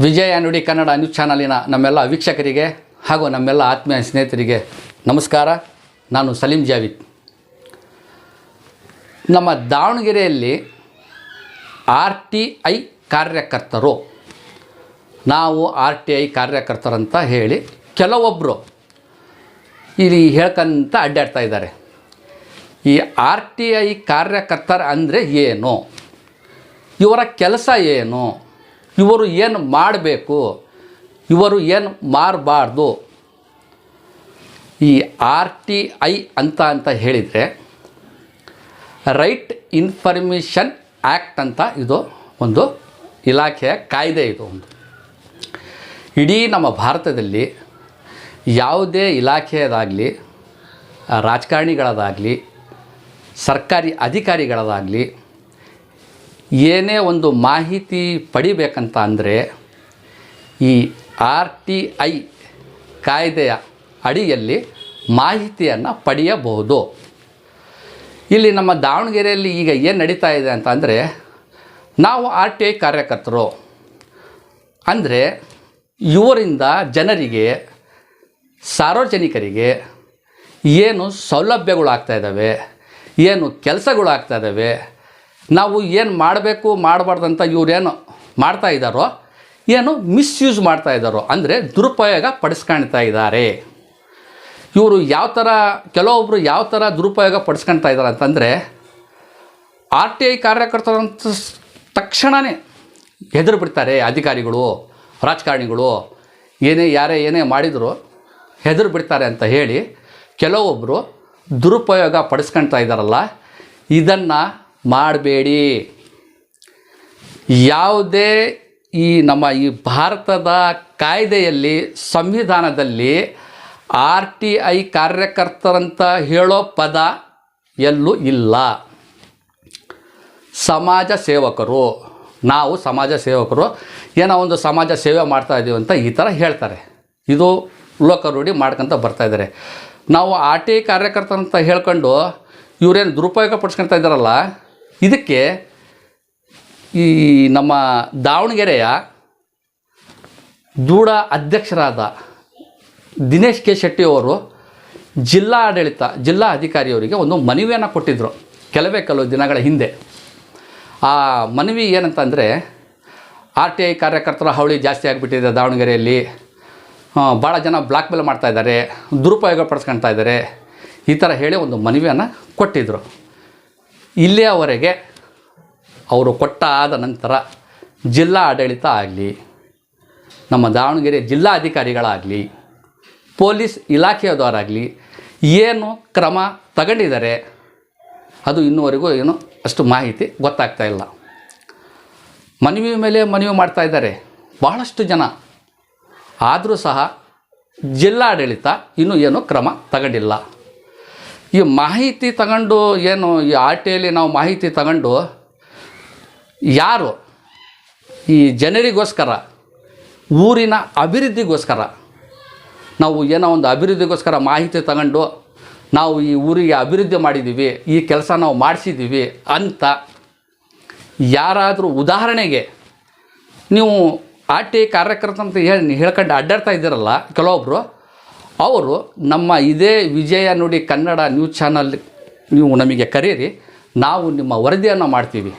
ವಿಜಯ ನುಡಿ ಕನ್ನಡ ನ್ಯೂಸ್ ಚಾನಲಿನ ನಮ್ಮೆಲ್ಲ ವೀಕ್ಷಕರಿಗೆ ಹಾಗೂ ನಮ್ಮೆಲ್ಲ ಆತ್ಮೀಯ ಸ್ನೇಹಿತರಿಗೆ ನಮಸ್ಕಾರ. ನಾನು ಸಲೀಂ ಜಾವಿದ್. ನಮ್ಮ ದಾವಣಗೆರೆಯಲ್ಲಿ ಆರ್ ಟಿ ಐ ಕಾರ್ಯಕರ್ತರು, ನಾವು ಆರ್ ಟಿ ಐ ಕಾರ್ಯಕರ್ತರಂತ ಹೇಳಿ ಕೆಲವೊಬ್ಬರು ಇಲ್ಲಿ ಹೇಳ್ಕಂತ ಅಡ್ಡಾಡ್ತಾ ಇದ್ದಾರೆ. ಈ ಆರ್ ಟಿ ಐ ಕಾರ್ಯಕರ್ತರ ಅಂದರೆ ಏನು? ಇವರ ಕೆಲಸ ಏನು? ಇವರು ಏನು ಮಾಡಬೇಕು? ಇವರು ಏನು ಮಾರಬಾರ್ದು? ಈ ಆರ್ ಟಿ ಐ ಅಂತ ಅಂತ ಹೇಳಿದರೆ, ರೈಟ್ ಇನ್ಫಾರ್ಮೇಷನ್ ಆ್ಯಕ್ಟ್ ಅಂತ ಇದು ಒಂದು ಇಲಾಖೆಯ ಕಾಯ್ದೆ ಇದು ಒಂದು. ಇಡೀ ನಮ್ಮ ಭಾರತದಲ್ಲಿ ಯಾವುದೇ ಇಲಾಖೆಯದಾಗಲಿ, ರಾಜಕಾರಣಿಗಳದಾಗಲಿ, ಸರ್ಕಾರಿ ಅಧಿಕಾರಿಗಳದಾಗಲಿ ಏನೇ ಒಂದು ಮಾಹಿತಿ ಪಡಿಬೇಕಂತ ಅಂದರೆ ಈ ಆರ್ ಟಿ ಐ ಕಾಯ್ದೆಯ ಅಡಿಯಲ್ಲಿ ಮಾಹಿತಿಯನ್ನು ಪಡೆಯಬಹುದು. ಇಲ್ಲಿ ನಮ್ಮ ದಾವಣಗೆರೆಯಲ್ಲಿ ಈಗ ಏನು ನಡೀತಾ ಇದೆ ಅಂತ ಅಂದರೆ ನಾವು ಆರ್ ಟಿ ಐ ಕಾರ್ಯಕರ್ತರು. ಅಂದರೆ ಇವರಿಂದ ಜನರಿಗೆ, ಸಾರ್ವಜನಿಕರಿಗೆ ಏನು ಸೌಲಭ್ಯಗಳು ಆಗ್ತಾ ಇದ್ದಾವೆ, ಏನು ಕೆಲಸಗಳು ಆಗ್ತಾ ಇದ್ದಾವೆ ನಾವು ಏನು ಮಾಡಬೇಕು, ಮಾಡಬಾರ್ದಂತ ಇವರೇನು ಮಾಡ್ತಾ ಇದ್ದಾರೋ, ಏನು ಮಿಸ್ಯೂಸ್ ಮಾಡ್ತಾ ಇದ್ದಾರೋ, ಅಂದರೆ ದುರುಪಯೋಗ ಪಡಿಸ್ಕೊಳ್ತಾ ಇದ್ದಾರೆ. ಇವರು ಯಾವ ಥರ ಕೆಲವೊಬ್ಬರು ಯಾವ ಥರ ದುರುಪಯೋಗ ಪಡಿಸ್ಕೊಳ್ತಾ ಇದ್ದಾರೆ ಅಂತಂದರೆ, ಆರ್ ಟಿ ಐ ಕಾರ್ಯಕರ್ತರಂತ ತಕ್ಷಣವೇ ಹೆದರು ಬಿಡ್ತಾರೆ ಅಧಿಕಾರಿಗಳು, ರಾಜಕಾರಣಿಗಳು, ಏನೇ ಯಾರೇ ಏನೇ ಮಾಡಿದರೂ ಹೆದರು ಬಿಡ್ತಾರೆ ಅಂತ ಹೇಳಿ ಕೆಲವೊಬ್ಬರು ದುರುಪಯೋಗ ಪಡಿಸ್ಕೊಳ್ತಾ ಇದ್ದಾರಲ್ಲ, ಇದನ್ನು ಮಾಡಬೇಡಿ. ಯಾವುದೇ ಈ ನಮ್ಮ ಈ ಭಾರತದ ಕಾಯ್ದೆಯಲ್ಲಿ, ಸಂವಿಧಾನದಲ್ಲಿ ಆರ್ ಟಿ ಐ ಕಾರ್ಯಕರ್ತರಂತ ಹೇಳೋ ಪದ ಎಲ್ಲೂ ಇಲ್ಲ. ಸಮಾಜ ಸೇವಕರು, ನಾವು ಸಮಾಜ ಸೇವಕರು, ಏನೋ ಒಂದು ಸಮಾಜ ಸೇವೆ ಮಾಡ್ತಾ ಇದ್ದೀವಿ ಅಂತ ಈ ಥರ ಹೇಳ್ತಾರೆ. ಇದು ಲೋಕರೂಢಿ ಮಾಡ್ಕೊತ ಬರ್ತಾ ಇದ್ದಾರೆ. ನಾವು ಆರ್ ಟಿ ಐ ಕಾರ್ಯಕರ್ತರಂತ ಹೇಳ್ಕೊಂಡು ಇವರೇನು ದುರುಪಯೋಗ ಪಡಿಸ್ಕೊಳ್ತಾ ಇದ್ದಾರಲ್ಲ ಇದಕ್ಕೆ ಈ ನಮ್ಮ ದಾವಣಗೆರೆಯ ದೂಡ ಅಧ್ಯಕ್ಷರಾದ ದಿನೇಶ್ ಕೆ ಶೆಟ್ಟಿ ಅವರು ಜಿಲ್ಲಾ ಆಡಳಿತ ಜಿಲ್ಲಾ ಅಧಿಕಾರಿಯವರಿಗೆ ಒಂದು ಮನವಿಯನ್ನು ಕೊಟ್ಟಿದ್ದರು ಕೆಲವೇ ಕೆಲವು ದಿನಗಳ ಹಿಂದೆ. ಆ ಮನವಿ ಏನಂತಂದರೆ, ಆರ್ ಟಿ ಐ ಕಾರ್ಯಕರ್ತರ ಹಾವಳಿ ಜಾಸ್ತಿ ಆಗಿಬಿಟ್ಟಿದೆ ದಾವಣಗೆರೆಯಲ್ಲಿ. ಭಾಳ ಜನ ಬ್ಲಾಕ್ ಮೇಲ್ ಮಾಡ್ತಾಯಿದ್ದಾರೆ ದುರುಪಯೋಗ ಪಡಿಸ್ಕೊಳ್ತಾ ಇದ್ದಾರೆ. ಈ ಥರ ಹೇಳಿ ಒಂದು ಮನವಿಯನ್ನು ಕೊಟ್ಟಿದ್ದರು ಇಲ್ಲಿಯವರೆಗೆ ಅವರು ಕೊಟ್ಟ ಆದ ನಂತರ ಜಿಲ್ಲಾ ಆಡಳಿತ ಆಗಲಿ, ನಮ್ಮ ದಾವಣಗೆರೆ ಜಿಲ್ಲಾಧಿಕಾರಿಗಳಾಗಲಿ, ಪೊಲೀಸ್ ಇಲಾಖೆಯದವರಾಗಲಿ ಏನು ಕ್ರಮ ತಗೊಂಡಿದ್ದಾರೆ, ಅದು ಇನ್ನುವರೆಗೂ ಏನು ಅಷ್ಟು ಮಾಹಿತಿ ಗೊತ್ತಾಗ್ತಾ ಇಲ್ಲ. ಮನವಿ ಮೇಲೆ ಮನವಿ ಮಾಡ್ತಾ ಇದ್ದಾರೆ ಬಹಳಷ್ಟು ಜನ. ಆದರೂ ಸಹ ಜಿಲ್ಲಾಡಳಿತ ಇನ್ನೂ ಏನು ಕ್ರಮ ತಗೊಂಡಿಲ್ಲ. ಈ ಮಾಹಿತಿ ತಗೊಂಡು ಏನು ಈ ಆರ್ ಟಿ ನಾವು ಮಾಹಿತಿ ತಗೊಂಡು ಯಾರು ಈ ಜನರಿಗೋಸ್ಕರ, ಊರಿನ ಅಭಿವೃದ್ಧಿಗೋಸ್ಕರ, ನಾವು ಏನೋ ಒಂದು ಅಭಿವೃದ್ಧಿಗೋಸ್ಕರ ಮಾಹಿತಿ ತಗೊಂಡು ನಾವು ಈ ಊರಿಗೆ ಅಭಿವೃದ್ಧಿ ಮಾಡಿದ್ದೀವಿ, ಈ ಕೆಲಸ ನಾವು ಮಾಡಿಸಿದ್ದೀವಿ ಅಂತ ಯಾರಾದರೂ ಉದಾಹರಣೆಗೆ ನೀವು ಆರ್ ಟಿ ಐ ಕಾರ್ಯಕರ್ತ ಅಂತ ಹೇಳಿ ಹೇಳ್ಕೊಂಡು ಅಡ್ಡಾಡ್ತಾ ಇದ್ದೀರಲ್ಲ ಕೆಲವೊಬ್ಬರು ಅವರು ನಮ್ಮ ಇದೇ ವಿಜಯ ನುಡಿ ಕನ್ನಡ ನ್ಯೂಸ್ ಚಾನಲ್ ನೀವು ನಮಗೆ ಕರೀರಿ, ನಾವು ನಿಮ್ಮ ವರದಿಯನ್ನು ಮಾಡ್ತೀವಿ.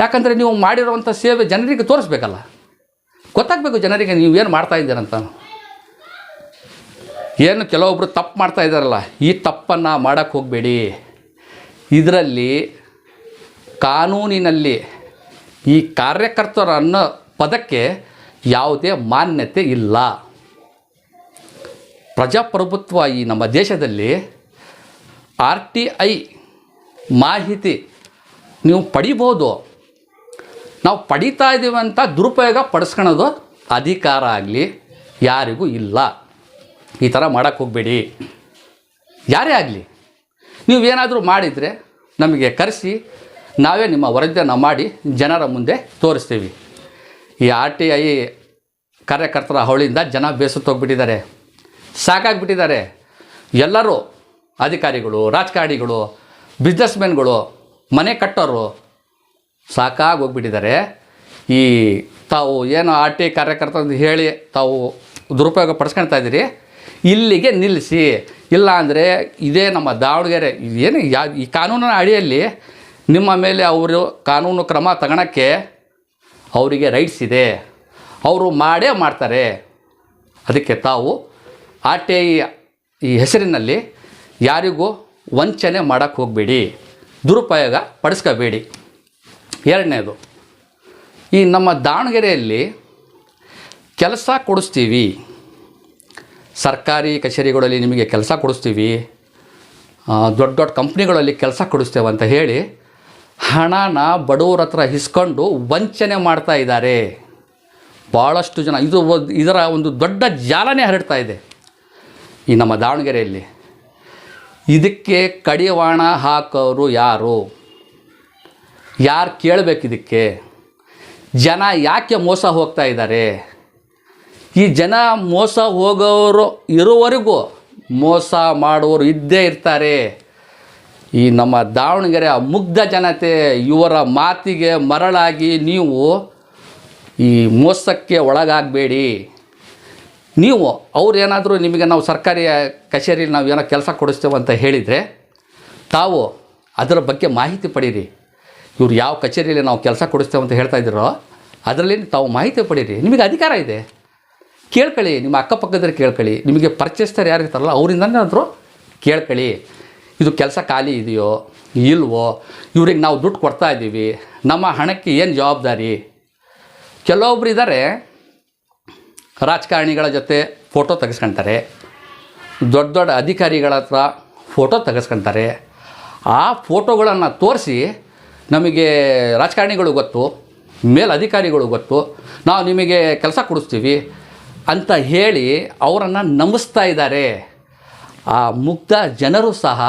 ಯಾಕಂದರೆ ನೀವು ಮಾಡಿರುವಂಥ ಸೇವೆ ಜನರಿಗೆ ತೋರಿಸ್ಬೇಕಲ್ಲ. ಗೊತ್ತಾಗಬೇಕು ಜನರಿಗೆ ನೀವು ಏನು ಮಾಡ್ತಾ ಇದ್ದೀರಂತ. ಏನು ಕೆಲವೊಬ್ಬರು ತಪ್ಪು ಮಾಡ್ತಾ ಇದ್ದಾರಲ್ಲ, ಈ ತಪ್ಪನ್ನು ಮಾಡೋಕ್ಕೆ ಹೋಗಬೇಡಿ. ಇದರಲ್ಲಿ ಕಾನೂನಿನಲ್ಲಿ ಈ ಕಾರ್ಯಕರ್ತರು ಅನ್ನೋ ಪದಕ್ಕೆ ಯಾವುದೇ ಮಾನ್ಯತೆ ಇಲ್ಲ. ಪ್ರಜಾಪ್ರಭುತ್ವ ಈ ನಮ್ಮ ದೇಶದಲ್ಲಿ ಆರ್ ಟಿ ಐ ಮಾಹಿತಿ ನೀವು ಪಡಿಬೋದು. ನಾವು ಪಡಿತಾ ಇದ್ದೀವಿ ಅಂತ ದುರುಪಯೋಗ ಪಡಿಸ್ಕೊಳೋದು ಅಧಿಕಾರ ಆಗಲಿ ಯಾರಿಗೂ ಇಲ್ಲ. ಈ ಥರ ಮಾಡೋಕ್ಕೆ ಹೋಗಬೇಡಿ. ಯಾರೇ ಆಗಲಿ, ನೀವೇನಾದರೂ ಮಾಡಿದರೆ ನಮಗೆ ಕರೆಸಿ, ನಾವೇ ನಿಮ್ಮ ವರದಿಯನ್ನು ಮಾಡಿ ಜನರ ಮುಂದೆ ತೋರಿಸ್ತೀವಿ. ಈ ಆರ್ ಟಿ ಐ ಕಾರ್ಯಕರ್ತರ ಅವಳಿಂದ ಜನ ಬೇಸತ್ತೋಗ್ಬಿಟ್ಟಿದ್ದಾರೆ ಸಾಕಾಗ್ಬಿಟ್ಟಿದ್ದಾರೆ. ಎಲ್ಲರೂ ಅಧಿಕಾರಿಗಳು, ರಾಜಕಾರಣಿಗಳು ಬಿಸ್ನೆಸ್ಮೆನ್ಗಳು ಮನೆ ಕಟ್ಟೋರು ಸಾಕಾಗಿ ಹೋಗ್ಬಿಟ್ಟಿದ್ದಾರೆ ಈ ತಾವು ಏನು ಆರ್ ಟಿ ಕಾರ್ಯಕರ್ತ ಅಂತ ಹೇಳಿ ತಾವು ದುರುಪಯೋಗ ಪಡಿಸ್ಕೊಳ್ತಾ ಇದ್ದೀರಿ. ಇಲ್ಲಿಗೆ ನಿಲ್ಲಿಸಿ. ಇಲ್ಲ ಅಂದರೆ ಇದೇ ನಮ್ಮ ದಾವಣಗೆರೆ, ಏನು ಯಾ ಈ ಕಾನೂನಿನ ಅಡಿಯಲ್ಲಿ ನಿಮ್ಮ ಮೇಲೆ ಅವರು ಕಾನೂನು ಕ್ರಮ ತಗೊಳಕ್ಕೆ ಅವರಿಗೆ ರೈಟ್ಸ್ ಇದೆ. ಅವರು ಮಾಡೇ ಮಾಡ್ತಾರೆ. ಅದಕ್ಕೆ ತಾವು ಆರ್ ಟಿ ಐ ಈ ಹೆಸರಿನಲ್ಲಿ ಯಾರಿಗೂ ವಂಚನೆ ಮಾಡೋಕ್ಕೆ ಹೋಗಬೇಡಿ, ದುರುಪಯೋಗ ಪಡಿಸ್ಕೋಬೇಡಿ. ಎರಡನೇದು, ಈ ನಮ್ಮ ದಾವಣಗೆರೆಯಲ್ಲಿ ಕೆಲಸ ಕೊಡಿಸ್ತೀವಿ. ಸರ್ಕಾರಿ ಕಚೇರಿಗಳಲ್ಲಿ ನಿಮಗೆ ಕೆಲಸ ಕೊಡಿಸ್ತೀವಿ ದೊಡ್ಡ ದೊಡ್ಡ ಕಂಪ್ನಿಗಳಲ್ಲಿ ಕೆಲಸ ಕೊಡಿಸ್ತೇವೆ ಅಂತ ಹೇಳಿ ಹಣನ ಬಡವರ ಹತ್ರ ಇಸ್ಕೊಂಡು ವಂಚನೆ ಮಾಡ್ತಾ ಇದ್ದಾರೆ. ಭಾಳಷ್ಟು ಜನ, ಇದು ಇದರ ಒಂದು ದೊಡ್ಡ ಜಾಲನೇ ಹರಡ್ತಾ ಇದೆ. ಈ ನಮ್ಮ ದಾವಣಗೆರೆಯಲ್ಲಿ. ಇದಕ್ಕೆ ಕಡಿವಾಣ ಹಾಕೋರು ಯಾರು? ಯಾರು ಕೇಳಬೇಕು ಇದಕ್ಕೆ? ಜನ ಯಾಕೆ ಮೋಸ ಹೋಗ್ತಾ ಇದ್ದಾರೆ? ಈ ಜನ ಮೋಸ ಹೋಗೋರು ಇರುವವರೆಗೂ ಮೋಸ ಮಾಡುವರು ಇದ್ದೇ ಇರ್ತಾರೆ. ಈ ನಮ್ಮ ದಾವಣಗೆರೆ ಮುಗ್ಧ ಜನತೆ ಇವರ ಮಾತಿಗೆ ಮರಳಾಗಿ ನೀವು ಈ ಮೋಸಕ್ಕೆ ಒಳಗಾಗಬೇಡಿ. ನೀವು ಅವ್ರೇನಾದರೂ ನಿಮಗೆ ನಾವು ಸರ್ಕಾರಿ ಕಚೇರಿಯಲ್ಲಿ ನಾವು ಏನೋ ಕೆಲಸ ಕೊಡಿಸ್ತೇವೆ ಅಂತ ಹೇಳಿದರೆ ತಾವು ಅದರ ಬಗ್ಗೆ ಮಾಹಿತಿ ಪಡೀರಿ. ಇವ್ರು ಯಾವ ಕಚೇರಿಯಲ್ಲಿ ನಾವು ಕೆಲಸ ಕೊಡಿಸ್ತೇವೆ ಅಂತ ಹೇಳ್ತಾ ಇದ್ದೀರೋ, ಅದರಲ್ಲಿ ತಾವು ಮಾಹಿತಿ ಪಡೀರಿ. ನಿಮಗೆ ಅಧಿಕಾರ ಇದೆ. ಕೇಳ್ಕೊಳ್ಳಿ, ನಿಮ್ಮ ಅಕ್ಕಪಕ್ಕದಲ್ಲಿ ಕೇಳ್ಕೊಳ್ಳಿ. ನಿಮಗೆ ಪರಿಚಯಸ್ಥರು ಯಾರು ಇರ್ತಾರಲ್ಲ ಅವರಿಂದನಾದರೂ ಕೇಳ್ಕೊಳ್ಳಿ. ಇದು ಕೆಲಸ ಖಾಲಿ ಇದೆಯೋ, ಇಲ್ವೋ, ಇವ್ರಿಗೆ ನಾವು ದುಡ್ಡು ಕೊಡ್ತಾ ಇದ್ದೀವಿ. ನಮ್ಮ ಹಣಕ್ಕೆ ಏನು ಜವಾಬ್ದಾರಿ? ಕೆಲವೊಬ್ರು ಇದ್ದಾರೆ ರಾಜಕಾರಣಿಗಳ ಜೊತೆ ಫೋಟೋ ತೆಗೆಸ್ಕೊಳ್ತಾರೆ ದೊಡ್ಡ ದೊಡ್ಡ ಅಧಿಕಾರಿಗಳ ಹತ್ರ ಫೋಟೋ ತೆಗೆಸ್ಕೊಳ್ತಾರೆ ಆ ಫೋಟೋಗಳನ್ನು ತೋರಿಸಿ ನಮಗೆ ರಾಜಕಾರಣಿಗಳು ಗೊತ್ತು, ಮೇಲಧಿಕಾರಿಗಳು ಗೊತ್ತು, ನಾವು ನಿಮಗೆ ಕೆಲಸ ಕೊಡಿಸ್ತೀವಿ ಅಂತ ಹೇಳಿ ಅವರನ್ನು ನಂಬಿಸ್ತಾ ಇದ್ದಾರೆ. ಆ ಮುಗ್ಧ ಜನರು ಸಹ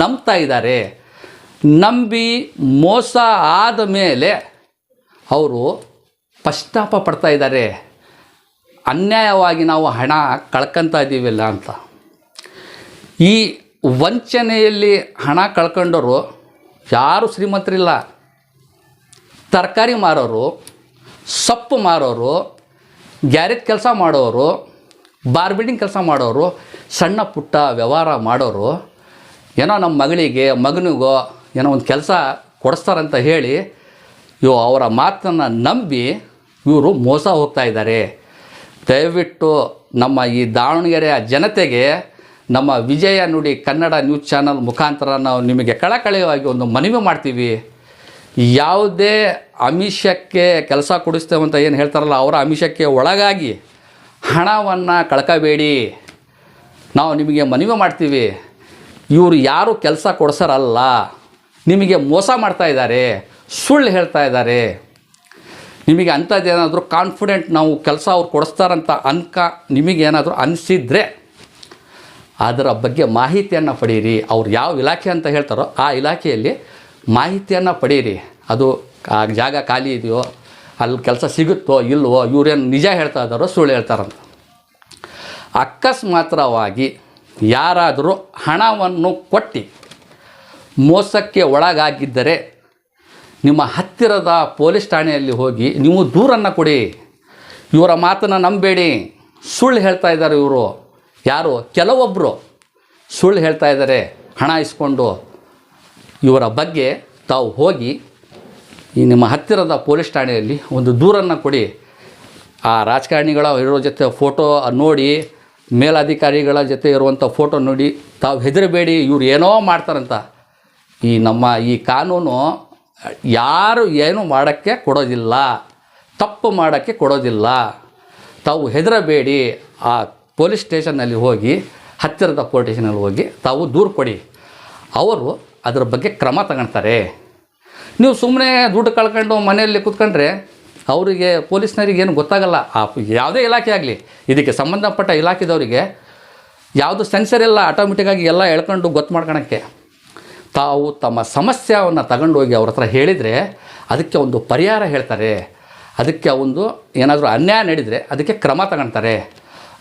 ನಂಬ್ತಾ ಇದ್ದಾರೆ. ನಂಬಿ ಮೋಸ ಆದ ಮೇಲೆ ಅವರು ಪಶ್ಚಾಪ ಪಡ್ತಾ ಇದ್ದಾರೆ. ಅನ್ಯಾಯವಾಗಿ ನಾವು ಹಣ ಕಳ್ಕೊತಾ ಇದ್ದೀವಲ್ಲ ಅಂತ. ಈ ವಂಚನೆಯಲ್ಲಿ ಹಣ ಕಳ್ಕೊಂಡವರು ಯಾರು ಶ್ರೀಮಂತರಿಲ್ಲ. ತರಕಾರಿ ಮಾರೋರು, ಸೊಪ್ಪು ಮಾರೋರು, ಗ್ಯಾರೇಜ್ ಕೆಲಸ ಮಾಡೋರು ಬಾರ್ಬಿಡಿಂಗ್ ಕೆಲಸ ಮಾಡೋರು, ಸಣ್ಣ ಪುಟ್ಟ ವ್ಯವಹಾರ ಮಾಡೋರು, ಏನೋ ನಮ್ಮ ಮಗಳಿಗೆ, ಮಗನಿಗೋ ಏನೋ ಒಂದು ಕೆಲಸ ಕೊಡಿಸ್ತಾರಂತ ಹೇಳಿ ಇವು ಅವರ ಮಾತನ್ನು ನಂಬಿ ಇವರು ಮೋಸ ಹೋಗ್ತಾ ಇದ್ದಾರೆ. ದಯವಿಟ್ಟು ನಮ್ಮ ಈ ದಾವಣಗೆರೆಯ ಜನತೆಗೆ ನಮ್ಮ ವಿಜಯ ನುಡಿ ಕನ್ನಡ ನ್ಯೂಸ್ ಚಾನಲ್ ಮುಖಾಂತರ ನಾವು ನಿಮಗೆ ಕಳಕಳಿಯವಾಗಿ ಒಂದು ಮನವಿ ಮಾಡ್ತೀವಿ. ಯಾವುದೇ ಅಮಿಷಕ್ಕೆ ಕೆಲಸ ಕೊಡಿಸ್ತೇವೆ ಅಂತ ಏನು ಹೇಳ್ತಾರಲ್ಲ, ಅವರ ಅಮಿಷಕ್ಕೆ ಒಳಗಾಗಿ ಹಣವನ್ನು ಕಳ್ಕೋಬೇಡಿ. ನಾವು ನಿಮಗೆ ಮನವಿ ಮಾಡ್ತೀವಿ. ಇವರು ಯಾರು ಕೆಲಸ ಕೊಡ್ಸರಲ್ಲ, ನಿಮಗೆ ಮೋಸ ಮಾಡ್ತಾ ಇದ್ದಾರೆ, ಸುಳ್ಳು ಹೇಳ್ತಾ ಇದ್ದಾರೆ. ನಿಮಗೆ ಅಂಥದ್ದೇನಾದರೂ ಕಾನ್ಫಿಡೆಂಟ್ ನಾವು ಕೆಲಸ ಅವ್ರು ಕೊಡಿಸ್ತಾರಂತ ಅನ್ಕ ನಿಮಗೇನಾದರೂ ಅನಿಸಿದರೆ ಅದರ ಬಗ್ಗೆ ಮಾಹಿತಿಯನ್ನು ಪಡೀರಿ. ಅವ್ರು ಯಾವ ಇಲಾಖೆ ಅಂತ ಹೇಳ್ತಾರೋ ಆ ಇಲಾಖೆಯಲ್ಲಿ ಮಾಹಿತಿಯನ್ನು ಪಡೀರಿ. ಅದು ಆ ಜಾಗ ಖಾಲಿ ಇದೆಯೋ, ಅಲ್ಲಿ ಕೆಲಸ ಸಿಗುತ್ತೋ ಇಲ್ವೋ, ಇವರೇನು ನಿಜ ಹೇಳ್ತಾ ಇದ್ದಾರೋ ಸುಳ್ಳು ಹೇಳ್ತಾರಂತ. ಅಕಸ್ಮಾತ್ರವಾಗಿ ಯಾರಾದರೂ ಹಣವನ್ನು ಕೊಟ್ಟು ಮೋಸಕ್ಕೆ ಒಳಗಾಗಿದ್ದರೆ ನಿಮ್ಮ ಹತ್ತಿರದ ಪೊಲೀಸ್ ಠಾಣೆಯಲ್ಲಿ ಹೋಗಿ ನೀವು ದೂರನ್ನು ಕೊಡಿ. ಇವರ ಮಾತನ್ನು ನಂಬೇಡಿ. ಸುಳ್ಳು ಹೇಳ್ತಾ ಇದ್ದಾರೆ ಇವರು. ಯಾರು? ಕೆಲವೊಬ್ಬರು ಸುಳ್ಳು ಹೇಳ್ತಾ ಇದ್ದಾರೆ. ಹಣ ಇಸ್ಕೊಂಡು ಇವರ ಬಗ್ಗೆ ತಾವು ಹೋಗಿ ಈ ನಿಮ್ಮ ಹತ್ತಿರದ ಪೊಲೀಸ್ ಠಾಣೆಯಲ್ಲಿ ಒಂದು ದೂರನ್ನು ಕೊಡಿ. ಆ ರಾಜಕಾರಣಿಗಳ ಇರೋ ಜೊತೆ ಫೋಟೋ ನೋಡಿ, ಮೇಲಧಿಕಾರಿಗಳ ಜೊತೆ ಇರುವಂಥ ಫೋಟೋ ನೋಡಿ, ತಾವು ಹೆದರಬೇಡಿ, ಇವ್ರು ಏನೋ ಮಾಡ್ತಾರಂತ. ಈ ನಮ್ಮ ಈ ಕಾನೂನು ಯಾರು ಏನು ಮಾಡೋಕ್ಕೆ ಕೊಡೋದಿಲ್ಲ, ತಪ್ಪು ಮಾಡೋಕ್ಕೆ ಕೊಡೋದಿಲ್ಲ, ತಾವು ಹೆದರಬೇಡಿ, ಆ ಪೊಲೀಸ್ ಸ್ಟೇಷನ್ನಲ್ಲಿ ಹೋಗಿ, ಹತ್ತಿರದ ಪೊಲೀಸ್ ಸ್ಟೇಷನಲ್ಲಿ ಹೋಗಿ ತಾವು ದೂರು ಕೊಡಿ. ಅವರು ಅದರ ಬಗ್ಗೆ ಕ್ರಮ ತಗೊಳ್ತಾರೆ. ನೀವು ಸುಮ್ಮನೆ ದುಡ್ಡು ಕಳ್ಕೊಂಡು ಮನೆಯಲ್ಲಿ ಕೂತ್ಕೊಂಡ್ರೆ ಅವರಿಗೆ ಪೊಲೀಸ್ನರಿಗೆ ಏನು ಗೊತ್ತಾಗಲ್ಲ. ಆ ಯಾವುದೇ ಇಲಾಖೆ ಆಗಲಿ, ಇದಕ್ಕೆ ಸಂಬಂಧಪಟ್ಟ ಇಲಾಖೆದವರಿಗೆ ಯಾವುದು ಸೆನ್ಸರ್ ಇಲ್ಲ, ಆಟೋಮೆಟಿಕ್ಕಾಗಿ ಎಲ್ಲ ಎಳ್ಕೊಂಡು ಗೊತ್ತು ಮಾಡ್ಕೊಳಕ್ಕೆ. ತಾವು ತಮ್ಮ ಸಮಸ್ಯೆಯನ್ನು ತಗೊಂಡು ಹೋಗಿ ಅವ್ರ ಹತ್ರ ಹೇಳಿದರೆ ಅದಕ್ಕೆ ಒಂದು ಪರಿಹಾರ ಹೇಳ್ತಾರೆ. ಅದಕ್ಕೆ ಒಂದು ಏನಾದರೂ ಅನ್ಯಾಯ ನಡೆದರೆ ಅದಕ್ಕೆ ಕ್ರಮ ತಗೊಳ್ತಾರೆ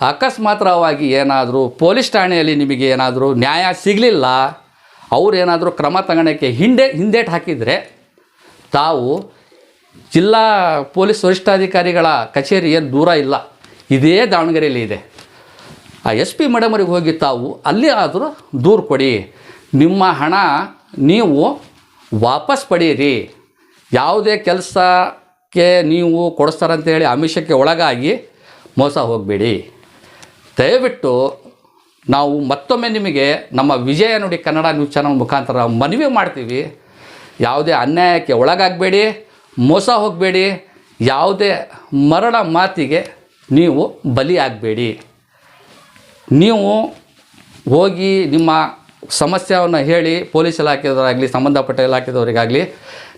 ಅಕಸ್ಮಾತ್ರವಾಗಿ ಏನಾದರೂ ಪೊಲೀಸ್ ಠಾಣೆಯಲ್ಲಿ ನಿಮಗೆ ಏನಾದರೂ ನ್ಯಾಯ ಸಿಗಲಿಲ್ಲ ಅವರೇನಾದರೂ ಕ್ರಮ ತಗೊಳಕ್ಕೆ ಹಿಂದೆ ಹಿಂದೇಟು ಹಾಕಿದರೆ ತಾವು ಜಿಲ್ಲಾ ಪೊಲೀಸ್ ವರಿಷ್ಠಾಧಿಕಾರಿಗಳ ಕಚೇರಿ ಏನು ದೂರ ಇಲ್ಲ, ಇದೇ ದಾವಣಗೆರೆಯಲ್ಲಿ ಇದೆ. ಆ ಎಸ್ ಪಿ ಮೇಡಮರಿಗೆ ಹೋಗಿ ತಾವು ಅಲ್ಲಿ ಆದರೂ ದೂರು ಕೊಡಿ. ನಿಮ್ಮ ಹಣ ನೀವು ವಾಪಸ್ ಪಡೀರಿ ಯಾವುದೇ ಕೆಲಸಕ್ಕೆ ನೀವು ಕೊಡಿಸ್ತಾರಂತೇಳಿ ಆಮಿಷಕ್ಕೆ ಒಳಗಾಗಿ ಮೋಸ ಹೋಗಬೇಡಿ. ದಯವಿಟ್ಟು ನಾವು ಮತ್ತೊಮ್ಮೆ ನಿಮಗೆ ನಮ್ಮ ವಿಜಯ ನುಡಿ ಕನ್ನಡ ನ್ಯೂಸ್ ಚಾನಲ್ ಮುಖಾಂತರ ಮನವಿ ಮಾಡ್ತೀವಿ. ಯಾವುದೇ ಅನ್ಯಾಯಕ್ಕೆ ಒಳಗಾಗಬೇಡಿ, ಮೋಸ ಹೋಗಬೇಡಿ, ಯಾವುದೇ ಮರಣ ಮಾತಿಗೆ ನೀವು ಬಲಿಯಾಗಬೇಡಿ. ನೀವು ಹೋಗಿ ನಿಮ್ಮ ಸಮಸ್ಯೆಯನ್ನು ಹೇಳಿ ಪೊಲೀಸ್ ಇಲಾಖೆಯವರಾಗಲಿ, ಸಂಬಂಧಪಟ್ಟ ಇಲಾಖೆದವರಿಗಾಗಲಿ,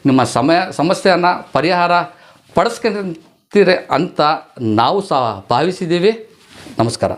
ನಿಮ್ಮ ಸಮಯ, ಸಮಸ್ಯೆಯನ್ನು ಪರಿಹಾರ ಪಡಿಸ್ಕೊಂತೀರಿ ಅಂತ ನಾವು ಸಹ ಭಾವಿಸಿದ್ದೀವಿ. ನಮಸ್ಕಾರ.